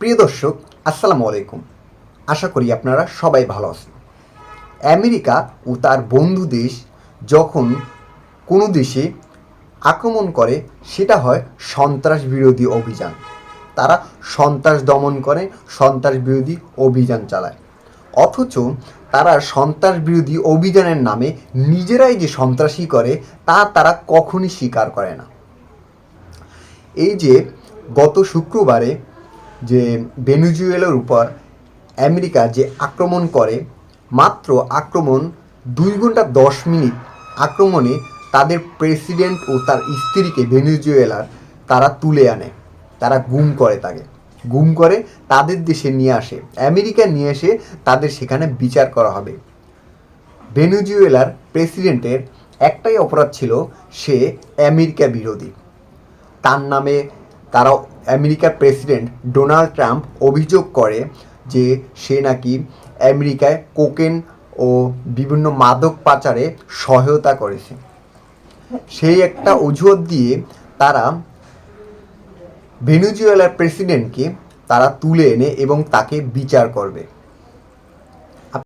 প্রিয় দর্শক, আসসালামু আলাইকুম। আশা করি আপনারা সবাই ভালো আছেন। আমেরিকা ও তার বন্ধু দেশ যখন কোনো দেশে আক্রমণ করে, সেটা হয় সন্ত্রাস বিরোধী অভিযান। তারা সন্ত্রাস দমন করে, সন্ত্রাস বিরোধী অভিযান চালায়। অথচ তারা সন্ত্রাস বিরোধী অভিযানের নামে নিজেরাই যে সন্ত্রাসী করে, তা তারা কখনই স্বীকার করে না। এই যে গত শুক্রবারে যে ভেনেজুয়েলার উপর আমেরিকা যে আক্রমণ করে, মাত্র আক্রমণ দুই ঘণ্টা দশ মিনিট আক্রমণে তাদের প্রেসিডেন্ট ও তার স্ত্রীকে ভেনেজুয়েলার তারা তুলে আনে। তারা গুম করে তাকে। গুম করে তাদের দেশে নিয়ে আসে। আমেরিকা নিয়ে এসে তাদের সেখানে বিচার করা হবে। ভেনেজুয়েলার প্রেসিডেন্টের একটাই অপরাধ ছিল সে আমেরিকা বিরোধী। তার নামে তারা আমেরিকার প্রেসিডেন্ট ডোনাল্ড ট্রাম্প অভিযোগ করে যে সে নাকি আমেরিকায় কোকেন ও বিভিন্ন মাদক পাচারে সহায়তা করেছে। সেই একটা অজুহাত দিয়ে তারা ভেনুজুয়েলার প্রেসিডেন্টকে তারা তুলে এনে এবং তাকে বিচার করবে।